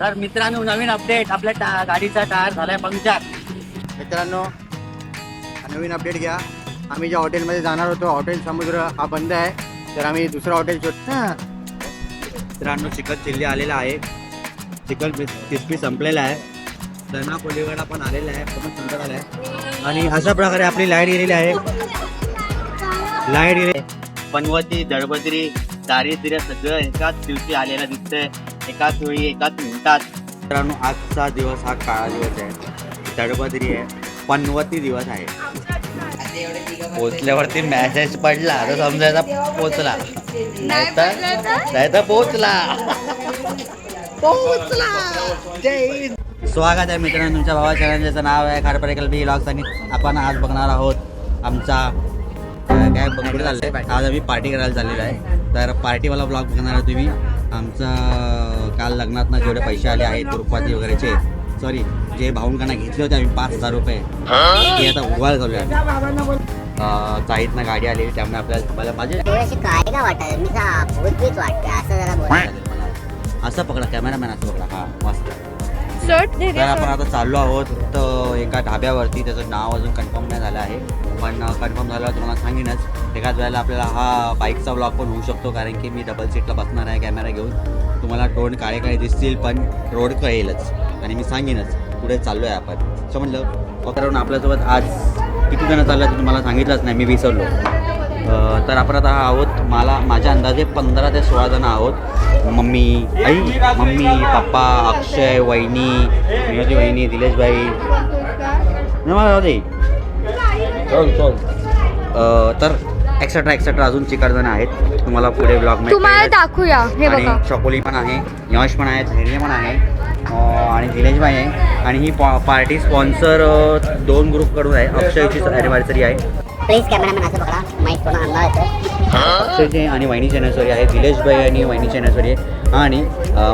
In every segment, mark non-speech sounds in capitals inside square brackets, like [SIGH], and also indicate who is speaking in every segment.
Speaker 1: तर मित्रांनो नवीन अपडेट आपल्या टा गाडीचा टायर झालाय पंक्चर.
Speaker 2: मित्रांनो नवीन अपडेट घ्या. आम्ही ज्या हॉटेलमध्ये जाणार होतो हॉटेल समुद्र हा बंद आहे. तर आम्ही दुसरं हॉटेल शोध
Speaker 1: मित्रांनो चिकन चिल्ली आलेला आहे. चिकन क्रिस्पी संपलेला आहे. चना कोलीवाडा पण आलेला आहे. पण सुंदर आला आहे आणि अशा प्रकारे आपली लाइट गेलेली आहे. लाइट गेली. पनवती दळबद्री दारिद्र्य सगळं एकाच दिवशी आलेलं दिसतंय. एकाच वेळी एकाच मिनिटात मित्रांनो आजचा दिवस हा काळा दिवस आहे. दळबद्री आहे. पनवती दिवस आहे. पोचल्यावरती मॅसेज पडला. तर समजायचा पोचला. नाहीतर नाहीतर पोचला. स्वागत आहे मित्रांनो तुमच्या भावा चॅनलचं नाव आहे खाडपरेकल बी लॉक्स आणि आपण आज बघणार आहोत आमचा काय बघून चाललंय? आज आम्ही पार्टी करायला चाललेलो आहे. तर पार्टीवाला ब्लॉग बघणार आहे तुम्ही. आमचा काल लग्नात जेवढे पैसे आले आहेत रुपाती वगैरेचे सॉरी जे भाऊंकडनं घेतले होते आम्ही पाच हजार रुपये ते आता उभार करूया चाळीतनं गाडी आली त्यामुळे आपल्याला मला माझे
Speaker 3: वाटत वाटते असं जरा
Speaker 1: असं पकडा कॅमेरामॅन असं पकडा. हा मस्त.
Speaker 4: दे
Speaker 1: तर आपण आता चाललो आहोत तर एका ढाब्यावरती त्याचं नाव अजून कन्फर्म नाही झालं आहे. पण कन्फर्म झाल्यावर तुम्हाला सांगेनच एकाच वेळेला आपल्याला हा बाईकचा ब्लॉग पण होऊ शकतो कारण की मी डबल सीटला बसणार आहे कॅमेरा घेऊन. तुम्हाला टोन काळे काळे दिसतील पण रोड कळेलच. आणि मी सांगेनच पुढे चाललो आहे आपण समजलं कारण आपल्यासोबत आज किती जण चाललं ते तुम्हाला सांगितलंच नाही मी विसरलो. तर आपण आता आहोत मला माझ्या अंदाजे पंधरा ते सोळा जण आहोत. मम्मी आई मम्मी पप्पा अक्षय वहिनी विनोदी वहिनी दिलेशभाई. अं, तर एक्सेट्रा एक्सेट्रा अजून चिकट जण आहेत. तुम्हाला पुढे ब्लॉग
Speaker 4: तुम्हाला दाखवूया. हे
Speaker 1: आणि
Speaker 4: बघा.
Speaker 1: चकोली पण आहे यश पण आहे धैर्य पण आहे. अं, आणि दिनेशभाई आहे. आणि ही पा पार्टी स्पॉन्सर दोन ग्रुपकडून आहे. अक्षयची ॲनिव्हर्सरी आहे.
Speaker 3: प्लीज कॅमेरामॅन असं बघा. माईक पूर्ण आणला
Speaker 1: अक्षयचे आणि वहिनी अॅनिव्हर्सरी आहे. दिलेशभाई आणि वहिनी अॅनिव्हर्सरी आहे. आणि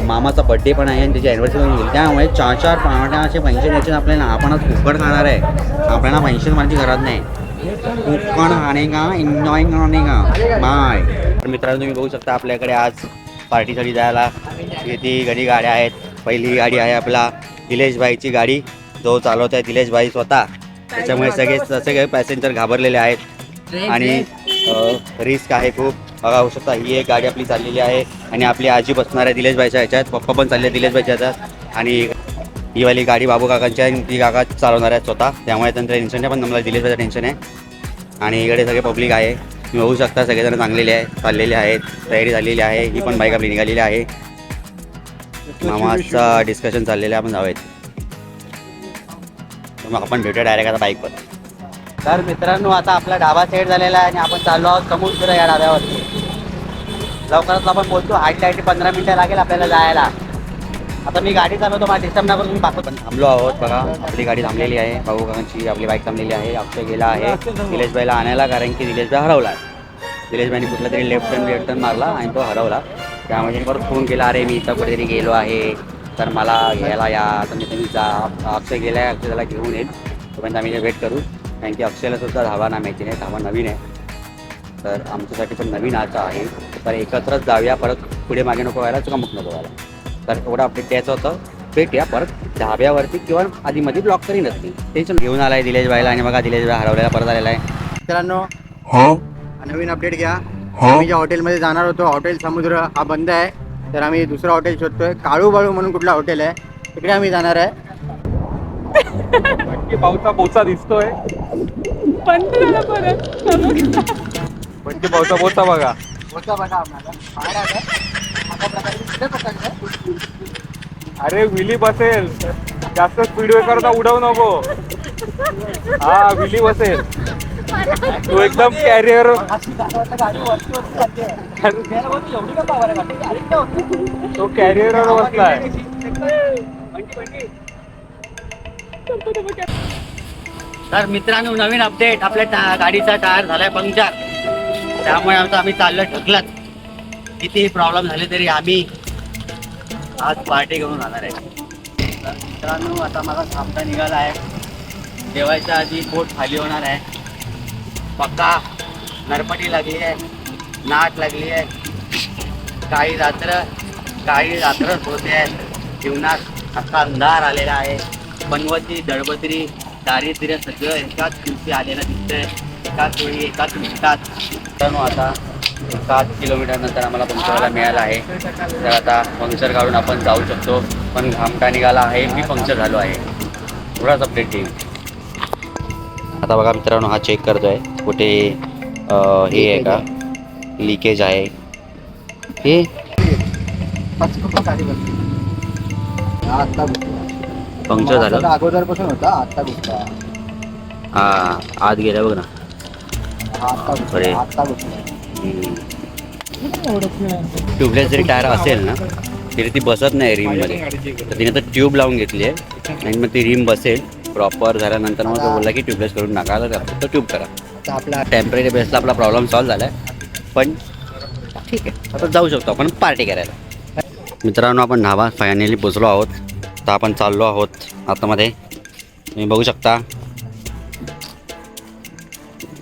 Speaker 1: मामाचा बड्डे पण आहे आणि त्याची ॲनिव्हर्सरी पण येईल त्यामुळे चार चार पाण्याचे पैसे द्यायचे आपल्याला. आपण आज फुकट खाणार आहे. आपल्याला पैसे माझी गरज नाही. फुकट खाणे का? एन्जॉय करणे का? बाय तर मित्रांनो तुम्ही बघू शकता आपल्याकडे आज पार्टीसाठी जायला. किती घडी गाड्या आहेत. पहिली गाडी आहे आपला दिलेशभाईची गाडी. जो चालवत आहे दिलेशभाई स्वतः. त्याच्यामुळे सगळे सगळे पॅसेंजर घाबरलेले आहेत. आणि रिस्क आहे खूप. बघा होऊ शकता ही एक गाडी आपली चाललेली आहे. आणि आपली आजी बसणार आहे दिलेशभाईच्या ह्याच्यात. पप्पा पण चालले दिलेशभाईच्या ह्याच्यात. आणि ही वाली गाडी बाबू काकांची आहे आणि ती काका चालवणार आहे स्वतः. त्यामुळे त्यांचं टेन्शन नाही पण मला दिलेशभाईचं टेन्शन आहे. आणि इकडे सगळे पब्लिक आहे. तुम्ही बघू शकता सगळेजण चांगलेले आहे चाललेले आहेत तयारी झालेली आहे. ही पण बाईक आपली निघालेली आहे. मामाचा डिस्कशन चाललेलं आहे आपण जाऊयात. तर मग आपण भेटूया डायरेक्ट आता बाईकवर तर मित्रांनो आता आपला ढाबा सेट झालेला आहे आणि आपण चाललो आहोत समुद्र या ढाब्यावरती. लवकरच आपण बोलतो आठ ते आठ पंधरा मिनिटं लागेल आपल्याला जायला. आता मी गाडी चालवतो मला डिस्टर्ब नका तुम्ही पाहतो पण थांबलो आहोत बघा आपली गाडी थांबलेली आहे भाऊ काकांची आपली बाईक थांबलेली आहे अक्षय गेला आहे दिलेशबाईला आणायला कारण की दिलेशबाई हरवला दिलेशबाईने कुठला तरी लेफ्ट टर्न लेफ्ट टर्न मारला आणि तो हरवला. त्यामुळे परत फोन केला अरे मी इथं कुठेतरी गेलो आहे. तर मला घ्यायला या मी तुम्ही जा. अक्षय गेला आहे अक्षय त्याला घेऊन येईल. तोपर्यंत आम्ही वेट करू. कारण की अक्षयला सुद्धा धावा ना माहिती नाही धावा नवीन आहे. तर आमच्यासाठी पण नवीन आचा आहे. तर एकत्रच जाऊया परत पुढे मागे नको व्हायला चुकामुक नको व्हायला. तर एवढं अपडेट द्यायचं होतं. भेटूया परत धाब्यावरती किंवा आधीमध्ये ब्लॉक तरी नसतील टेन्शन घेऊन आलाय दिलेश भाईला आणि बघा दिलेश भाई हरवलेला परत आलेला आहे.
Speaker 2: मित्रांनो हा? नवीन अपडेट घ्या. आम्ही ज्या हॉटेलमध्ये जाणार होतो हॉटेल समुद्र हा बंद आहे. तर आम्ही दुसरा हॉटेल शोधतोय. काळू बाळू म्हणून कुठला हॉटेल आहे तिकडे आम्ही जाणार आहे.
Speaker 5: नक्की पावसा पोचा दिसतोय. म्हणजे पावसा पोचा बघा.
Speaker 2: होता बघा आम्हाला. बाहेर आलं.
Speaker 5: अरे विली बसेल. जास्त स्पीड करता उडवू नको. हा विली बसेल. तू एकदम कॅरियर तो कॅरियर बसलाय
Speaker 1: तर मित्रांनो नवीन अपडेट आपल्या टा- गाडीचा टायर झालाय पंक्चर. त्यामुळे आमचं आम्ही चाललं ढकलत. कितीही प्रॉब्लेम झाले तरी आम्ही आज पार्टी घेऊन राहणार आहे. मित्रांनो आता मला थांबता निघाला आहे. जेवायच्या आधी बोट खाली होणार आहे. पक्का नरपटी लागली आहे नाट लागली आहे काही रात्र काही रात्र होते आहेत जीवनात असा अंधार आलेला आहे. बनवती दळबत्री दारिद्र्य सगळं एकाच दिवशी आलेलं दिसतंय. एकाच वेळी एकाच मिनिटात मित्रांनो आता सात किलोमीटर नंतर आम्हाला पंक्चरला मिळालं आहे. तर आता पंक्चर काढून आपण जाऊ शकतो. पण घामटा निघाला आहे. मी पंक्चर झालो आहे. थोडाच अपडेट देईल आता बघा मित्रांनो हा चेक करतोय. कुठे हे आहे का? लिकेज आहे. हे? पंक्चर झालं.
Speaker 2: अगोदरपासून होता आता घुसला
Speaker 1: हा आत गेला बघ ना. अरे. ट्यूबलेस जरी टायर असेल ना तरी ती बसत नाही रिममध्ये तर तिने तर ट्यूब लावून घेतली आहे. आणि मग ती रिम बसेल. प्रॉपर झाल्यानंतर मग तो बोलला की ट्यूबलेस करून टाका तर फक्त ट्यूब करा.
Speaker 2: आता आपला
Speaker 1: टेंपररी बेसला आपला प्रॉब्लेम सॉल्व्ह झाला आहे पण ठीक आहे. आता जाऊ शकतो आपण पार्टी करायला. मित्रांनो आपण ढाबा फायनली पोचलो आहोत. तर आपण चाललो आहोत आतामध्ये. तुम्ही बघू शकता.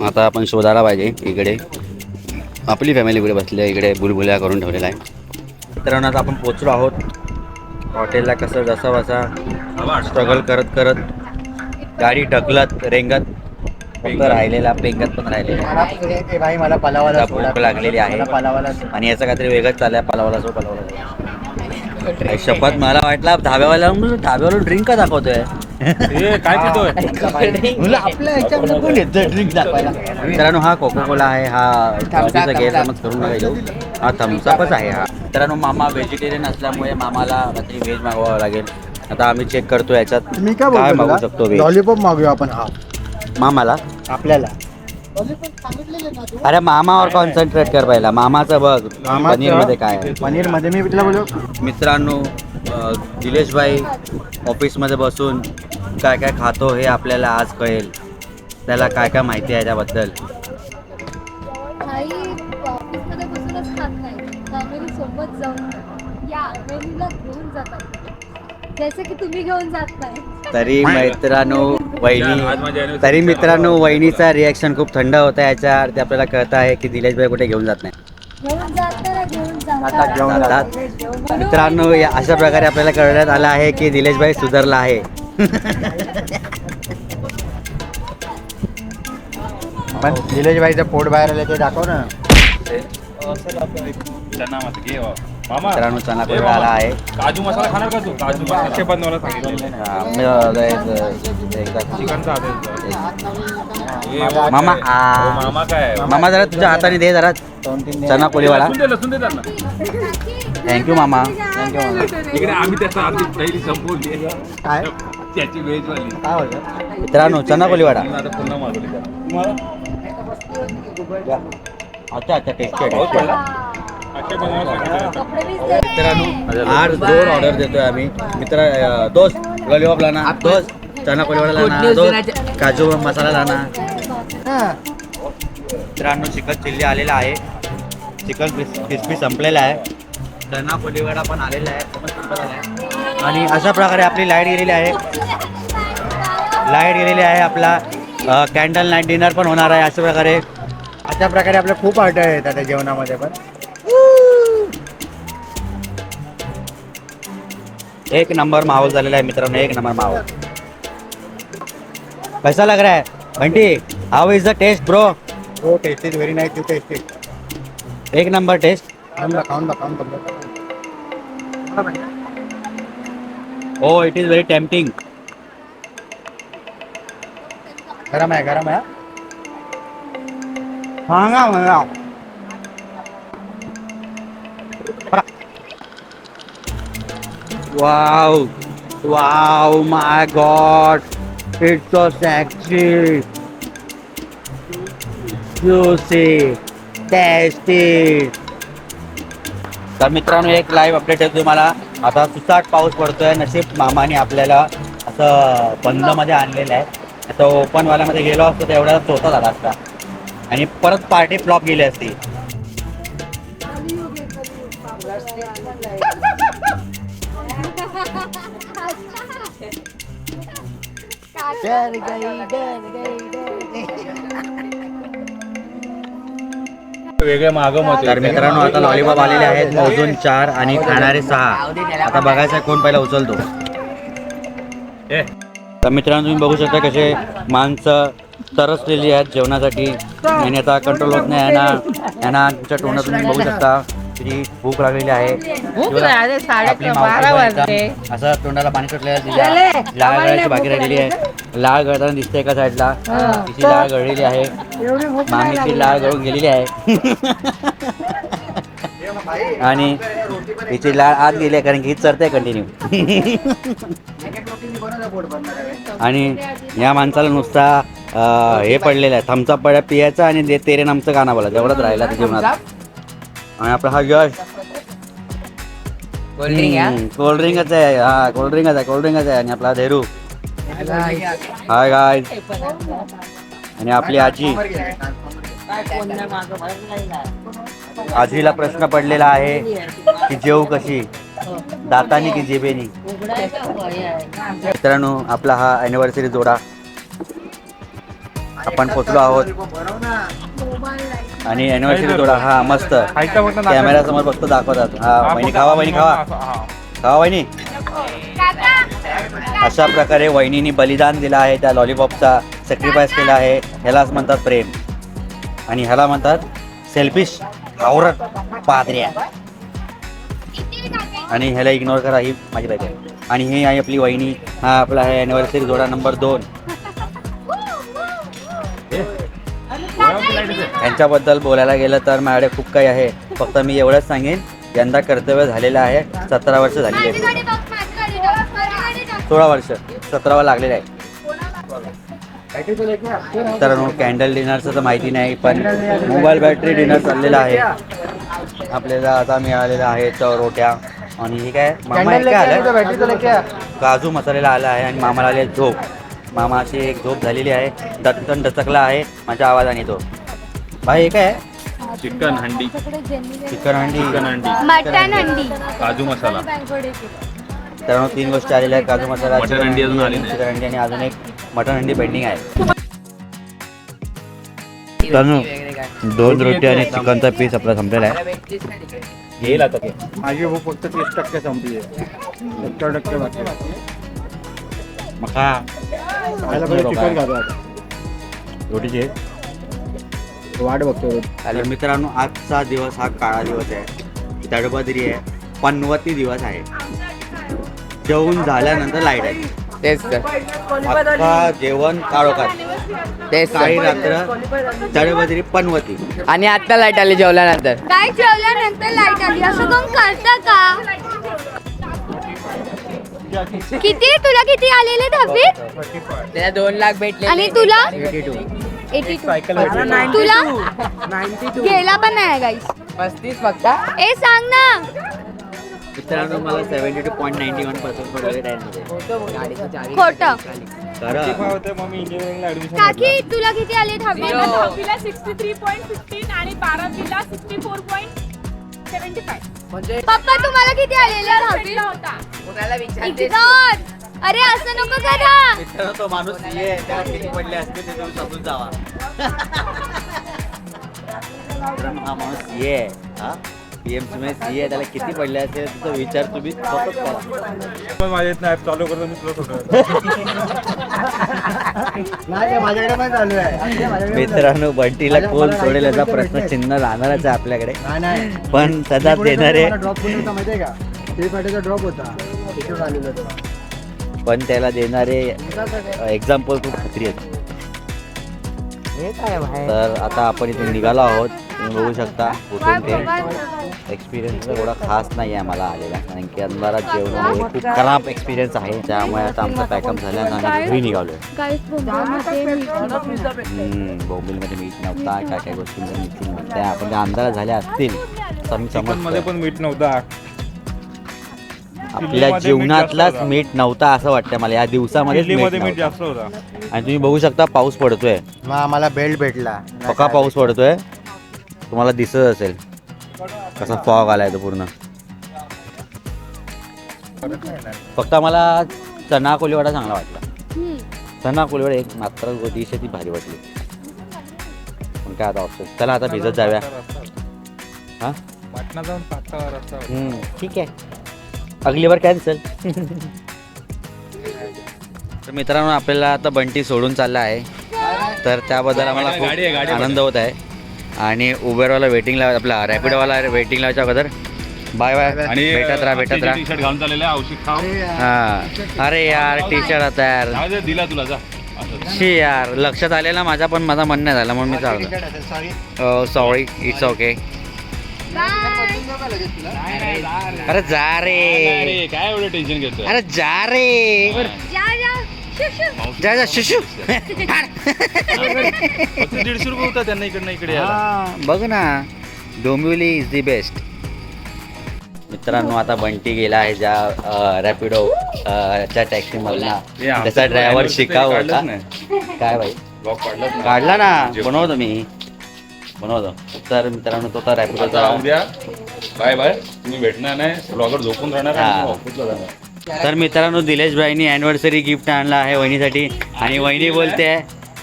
Speaker 1: आता आपण शोधायला पाहिजे इकडे. आपली फॅमिली इकडे बसली आहे? इकडे बुलबुल्या करून ठेवलेला आहे मित्रांनो आता आपण पोचलो आहोत. हॉटेलला कसं जसा बसा स्ट्रगल करत करत गाडी ढकलत रेंगत फक्त राहिलेला पेंगत पण राहिलेला.
Speaker 2: मला पुढे ते भाई मला पलावाला
Speaker 1: आता
Speaker 2: सोडा.
Speaker 1: भूक लागलेली आहे.
Speaker 2: मला पलावाला सोडा.
Speaker 1: आणि याचं काहीतरी वेगळंच चाललंय पलावाला सो पलावाला सो. शपथ मला वाटलं ढाब्यावाला ढाब्यावाला ड्रिंक का दाखवतोय?
Speaker 5: ए, काय पितोय? [LAUGHS]
Speaker 2: मुलं आपल्या ह्याच्यामध्ये कोण येतं ड्रिंक दाखवायला?
Speaker 1: मित्रांनो हा कोको कोला आहे हा गैरसमज नका हा थम्सअपच आहे हा. मित्रांनो मामा व्हेजिटेरियन असल्यामुळे मामाला रात्री व्हेज मागवावं लागेल. आता आम्ही चेक करतो याच्यात
Speaker 2: मी काय
Speaker 1: मागू? शकतो
Speaker 2: लॉलीपॉप मागूया आपण हा.
Speaker 1: मामाला?
Speaker 2: आपल्याला.
Speaker 1: अरे मामावर कॉन्सन्ट्रेट कर पहिला. मामाचं बघ पनीरमध्ये काय आहे.
Speaker 2: पनीरमध्ये मी तुला बोलू?
Speaker 1: मित्रांनो अ, दिलेशभाई ऑफिसमध्ये बसून काय काय खातो हे आपल्याला आज कळेल. त्याला काय काय माहिती आहे त्याबद्दल.
Speaker 4: आई ऑफिसमध्ये बसूनच खात नाही. फॅमिली सोबत जाऊन या फॅमिलीला घेऊन जातात. जसे की तुम्ही घेऊन जात नाही.
Speaker 1: तरी [LAUGHS] मित्रांनो वहिनी तरी मित्रांनो वहिनीचा रिॲक्शन खूप थंड होता याच्यावर ते आपल्याला कळतं आहे की दिलेशभाई कुठे घेऊन जात नाही.
Speaker 4: घेऊन जात नाही घेऊन
Speaker 2: आता घेऊन
Speaker 4: जातात.
Speaker 1: जातात. मित्रांनो या अशा प्रकारे आपल्याला कळण्यात आलं आहे की दिलेशभाई सुधारला आहे. [LAUGHS]
Speaker 2: पण निलेश भाईचं पोट बाहेर आलं ते दाखव ना.
Speaker 1: मित्रांनो चना कोरडा आला आहे.
Speaker 5: काजू मसाला खाणार का तू? काजू मसाला. बनवायला सांगितलेलं आहे.
Speaker 1: हा, मी, अ, एकदा
Speaker 5: चिकनचा हात
Speaker 1: मामा, आ.
Speaker 5: मामा काय?
Speaker 1: मामा जरा तुझ्या हाताने दे जरा. चना कोलीवाला
Speaker 5: लसूण दे लसूण दे त्यांना.
Speaker 1: थँक्यू मामा.
Speaker 5: इकडे आम्ही त्याचा आधी पहिली संपवली.
Speaker 2: काय?
Speaker 5: त्याची व्हेज वाली.
Speaker 2: काय होतं
Speaker 1: मित्रांनो चना
Speaker 5: आता पुन्हा मागवली
Speaker 1: अच्छा अच्छा टेस्टी आहे
Speaker 5: असे
Speaker 1: मित्रांनो आज दोन ऑर्डर देतोय आम्ही. मित्र दोस्त लॉलीपॉप लाना दोस्त चना कोलीवाडा लाना दोस्त काजू मसाला लाना. मित्रांनो चिकन चिल्ली आलेला आहे. चिकन क्रिस्पी संपलेला आहे. चना कोलीवाडा पण आलेला आहे. आणि अशा प्रकारे आपली लाइट गेलेली आहे. लाइट गेलेली आहे आपला कॅन्डल नाईट डिनर पण होणार आहे अशा प्रकारे.
Speaker 2: अशा प्रकारे आपल्या खूप अडचण येतात त्या जेवणामध्ये पण.
Speaker 1: एक नंबर माहौल झालेला आहे मित्रांनो एक नंबर माहौल. कैसा लग रहा है? Bunty how is the taste bro
Speaker 2: हो taste is very nice to taste
Speaker 1: एक नंबर टेस्ट
Speaker 2: खाऊन
Speaker 1: हो इट इज व्हेरी टेम्पटिंग
Speaker 2: गरम आहे गरम आहे सांगा मला
Speaker 1: wow wow my God It's so sexy. juicy. Tasty. तर मित्रांनो एक लाईव्ह अपडेट आहे तुम्हाला. आता सुसाट पाऊस पडतोय. नशीब मामाने आपल्याला असं बंदमध्ये आणलेलं आहे. आता ओपनवाल्यामध्ये गेलो असतो तर एवढा तोता झाला असता आणि परत पार्टी फ्लॉप गेली असती.
Speaker 2: डर गई डर गई डर गई.
Speaker 5: वेगळे मागं मत
Speaker 1: तर मित्रांनो आता लॉलीपॉप आलेले आहेत. मोजून चार आणि खाणारे सहा. आता बघायचं आहे कोण पहिला उचलतो. तर मित्रांनो तुम्ही बघू शकता कसे माणसं तरसलेली आहेत जेवणासाठी. आणि आता कंट्रोल होत नाही. यांना यांना तुमच्या तोंडात तुम्ही बघू शकता. किती भूक लागलेली आहे. आपली मावशी असं तोंडाला पाणी सुटलेलं तिच्या लाळ गळायची बाकी राहिलेली आहे. लाळ गळताना दिसते एका साईडला तिची लाळ गळलेली आहे. मामीची लाळ गळून गेलेली आहे. आणि तिची लाळ आत गेली आहे कारण की ही चरते कंटिन्यू आणि या माणसाला नुसता हे पडलेलं आहे. थमचा पड्या पियाचा आणि तेरे नामचं गाणं बोला. तेवढंच राहिलं जीवनात. आणि आपला हा यश. कोल्ड्रिंकच आहे. हा कोल्ड्रिंकच आहे कोल्ड्रिंकच आहे. आणि आपला धेरू. हाय गाय आणि आपली आजी. आजीला प्रश्न पडलेला आहे की जेव कशी? दातानी की जेबेनी मित्रांनो आपला हा अॅनिव्हर्सरी जोडा. आपण पोचलो आहोत. आणि अॅनिव्हर्सरी जोडा हा मस्त. कॅमेरा समोर फक्त दाखवतात. हा वहिनी खावा वहिनी खावा. खावा वहिनी. अशा प्रकारे वहिनीने बलिदान दिलं आहे त्या लॉलीपॉपचा सॅक्रिफाईस केला आहे ह्यालाच म्हणतात प्रेम. आणि ह्याला म्हणतात सेल्फिश आवरत पादऱ्या. आणि ह्याला इग्नोर करा ही माझी बाईक आहे. आणि हे आहे आपली वहिनी हा आपला आहे अॅनिव्हर्सरी जोडा नंबर दोन. यांच्याबद्दल बोलायला गेलं तर माझ्याकडे खूप काही आहे. फक्त मी एवढंच सांगेन यंदा कर्तव्य झालेलं आहे सतरा वर्ष झालेली आहे सोळा वर्ष सतरावा लागलेलं आहे. तर कॅन्डल डिनरचं तर माहिती नाही पण मोबाईल बॅटरी डिनर चाललेलं आहे. आपल्याला आता मिळालेलं आहे तर रोट्या आणि हे काय मामा काय आलं? काजू मसालेला आला आहे आणि मामाला आले झोप. मामाची एक झोप झालेली आहे. दटकन डचकला आहे. माझ्या आवाजाने तो. भाई हे काय?
Speaker 5: चिकन हंडी.
Speaker 1: चिकन हंडी.
Speaker 5: चिकन हंडी.
Speaker 4: मटन हंडी.
Speaker 5: काजू मसाला.
Speaker 1: तर तीन गोष्टी आलेल्या आहेत. काजू मसाला
Speaker 5: मटण
Speaker 1: चिकन
Speaker 5: हंडी अजून आली नाही.
Speaker 1: चिकन हंडी आणि अजून एक मटन हंडी पेंडिंग आहे. तनु दोन रोटी आणि चिकनचा पीस आपला संपलेला आहे.
Speaker 5: येईल आता ते.
Speaker 2: माझी भूक फक्त तीस टक्के संपली आहे. सत्तर टक्के बाकी आहे.
Speaker 1: मका.
Speaker 2: खायला पाहिजे चिकन खातो आता.
Speaker 1: रोटीचे
Speaker 2: वाट बघतो
Speaker 1: तर मित्रांनो आजचा दिवस हा काळा दिवस आहे. दडबदरी आहे. पनवती दिवस आहे. जेवून झाल्यानंतर लाइट आहे.
Speaker 6: तेच तर.
Speaker 1: अख्खा जेवण काळोखात
Speaker 6: तेच
Speaker 1: काही
Speaker 6: तर
Speaker 1: रात्र दडबदरी पनवती.
Speaker 6: आणि आता लाइट आली जेवल्यानंतर.
Speaker 4: काय जेवल्यानंतर लाइट आली? असं कोण करतं का? किती? तुला किती आलेले दहावीत
Speaker 6: त्याला दोन लाख भेटले
Speaker 4: आणि तुला?
Speaker 6: Eighty two.
Speaker 4: एटी तुला? गेला. पण नाही गाईस
Speaker 6: पस्तीस फक्त.
Speaker 4: ए सांग ना.
Speaker 1: मित्रांनो मला seventy two point ninety one percent पडले
Speaker 4: खोटं काकी तुला किती आले.
Speaker 7: दहावीला सिक्स्टी थ्री पॉईंट फिफ्टीन आणि बारावीला sixty four point seventy five
Speaker 6: म्हणजे
Speaker 4: पप्पा तुम्हाला किती आलेले?
Speaker 7: होता.
Speaker 6: कोणाला विचारते
Speaker 4: इग्नोर अरे असं नको करा.
Speaker 1: मित्रांनो तो माणूस ये त्याला किती पडले असते ते तुम्ही समजून जावा. [LAUGHS] मित्रांनो, हा माणूस ये हा? पीएममध्ये सी आहे त्याला किती पडले असते त्याचा विचार तुम्ही स्वतःच करा.
Speaker 5: पण माझ्या ऍप चालू करतो मी तुला सोडतो
Speaker 2: नाही माझ्याकडे पण चालू आहे. माझ्याकडे पण
Speaker 1: मित्रांनो बंटीला कोण सोडेल याचा प्रश्न चिन्ह राहणारच आहे आपल्याकडे. पण सदा देणारे
Speaker 2: ड्रॉप कोण होता.
Speaker 1: पण त्याला देणारे एक्झाम्पल खूप खात्री आहेत तर आता आपण इथून निघालो आहोत. तुम्ही बघू शकता कुठून ते. एक्सपिरियन्स एवढा खास नाही आहे मला आलेला. कारण की अंधारात जेवण खूप खराब एक्सपिरियन्स आहे. त्यामुळे आता आमचा पॅकअप झाल्यानं आम्ही घरी निघालोय.
Speaker 4: गाईस
Speaker 1: बोंबिलमध्ये मीठ नव्हता. काय काय गोष्टींमध्ये मीठ नव्हत्या. आपण त्या अंधारात झाल्या असतील तर मी
Speaker 5: चिकनमध्ये
Speaker 1: समजतो
Speaker 5: पण मीठ नव्हता.
Speaker 1: आपल्या जीवनातलाच. मीठ नव्हता असं वाटतं मला. या दिवसामध्ये
Speaker 5: दिल्लीमध्ये मीठ जास्त होता.
Speaker 1: आणि तुम्ही बघू शकता पाऊस पडतोय.
Speaker 2: मग आम्हाला बेल्ट भेटला.
Speaker 1: पका पाऊस पडतोय? तुम्हाला दिसत असेल. कसा फॉग आलाय तो पूर्ण. फक्त मला चना कोलीवाडा चांगला वाटला. चना कोलीवाडा एक मात्र गोदीश ती भारी वाटली. पण काय आता ऑप्शन चला आता भिजत जाऊया. हां?
Speaker 5: पाटणा जाऊन पाटणावर
Speaker 1: ठीक आहे. अगली बार कॅन्सल [LAUGHS] तर मित्रांनो आपल्याला आता बंटी सोडून चालला आहे. तर त्याबद्दल आम्हाला खूप आनंद होत आहे. आणि उबेरवाला वेटिंगला आपला रॅपिडोवाला वेटिंग लावायच्या अगोदर. बाय बाय
Speaker 5: आणि
Speaker 1: भेटत राहा भेटत राहा.
Speaker 5: टी शर्ट घालून चाललेला औषध खाऊ
Speaker 1: हा. अरे यार टी शर्ट आता यार.
Speaker 5: दिला तुला जा.
Speaker 1: शी यार लक्षात आलेला माझा पण माझा मन नाही झाला म्हणून मी चाललो.
Speaker 2: सॉरी
Speaker 1: सॉरी इट्स ओके अरे जा रे.
Speaker 5: काय एवढं टेन्शन घेतो
Speaker 1: अरे जा रे.
Speaker 4: जा जा
Speaker 1: शिशू. [LAUGHS]
Speaker 5: दीडशे रुपये होता त्यांना इकडनं इकडे यायला.
Speaker 1: हा, बघ ना. डोंबिवली इज दी बेस्ट मित्रांनो आता बंटी गेला आहे ज्या रॅपिडो च्या टॅक्सी मधला त्याचा ड्रायव्हर शिकाव होता. काय भाई. काढला ना. बनवतो मी. बनवतो. तर मित्रांनो तो तर
Speaker 5: आता
Speaker 1: रॅपिडोचा
Speaker 5: उद्या बाय बाय. तुम्ही भेटणार नाही. ब्लॉगर झोपून राहणार ऑफिसला जाणार.
Speaker 1: तर मित्रांनो दिलेश भाईनी अॅनिव्हर्सरी गिफ्ट आणला आहे वहिनीसाठी. आणि वहिनी बोलते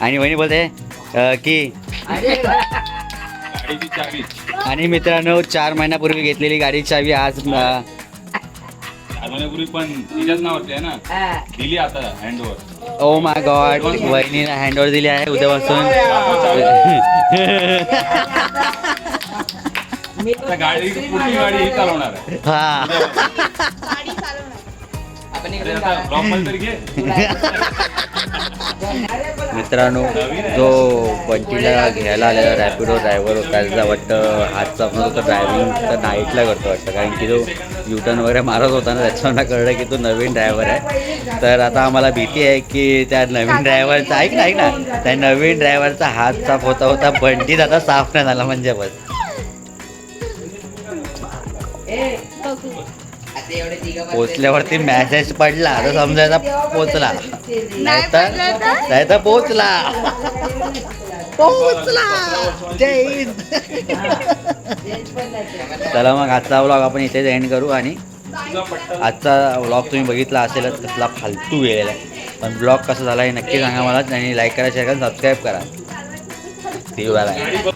Speaker 1: आणि वहिनी बोलते की
Speaker 5: गाडीची चावी.
Speaker 1: आणि मित्रांनो चार महिन्यापूर्वी घेतलेली गाडी चावी आज
Speaker 5: पण ना? दिली आता
Speaker 1: ओ माय गॉड वहिनीला हँडओव्हर दिली आहे उद्यापासून.
Speaker 5: गाडी गाडी ही [LAUGHS]
Speaker 1: मित्रांनो जो बंटीला घ्यायला आलेला रॅपिडो ड्रायव्हर होता त्याचा वाटतं हातचा आपण तो ड्रायव्हिंग तर नाईटला करतो वाटतं. कारण की तो युटर्न वगैरे मारत होता ना त्याच्यावर कळलं की तो नवीन ड्रायव्हर आहे. तर आता आम्हाला भीती आहे की त्या नवीन ड्रायव्हरचा ऐक ना ऐक ना. त्या नवीन ड्रायव्हरचा हात साफ होता होता बंटीत आता साफ नाही झाला म्हणजे बस.
Speaker 4: बघू.
Speaker 1: पोचल्यावरती मेसेज पडला तर समजायचा पोचला. नाहीतर? नाहीतर पोचला. पोचला. जय चला मग आजचा व्लॉग आपण इथेच एंड करू आणि आजचा व्लॉग तुम्ही बघितला असेलच कसला फालतू गेलेला आहे पण ब्लॉग कसा झाला हे नक्की सांगा मला आणि लाईक करा शेअर करा सबस्क्राईब करा. ती बाय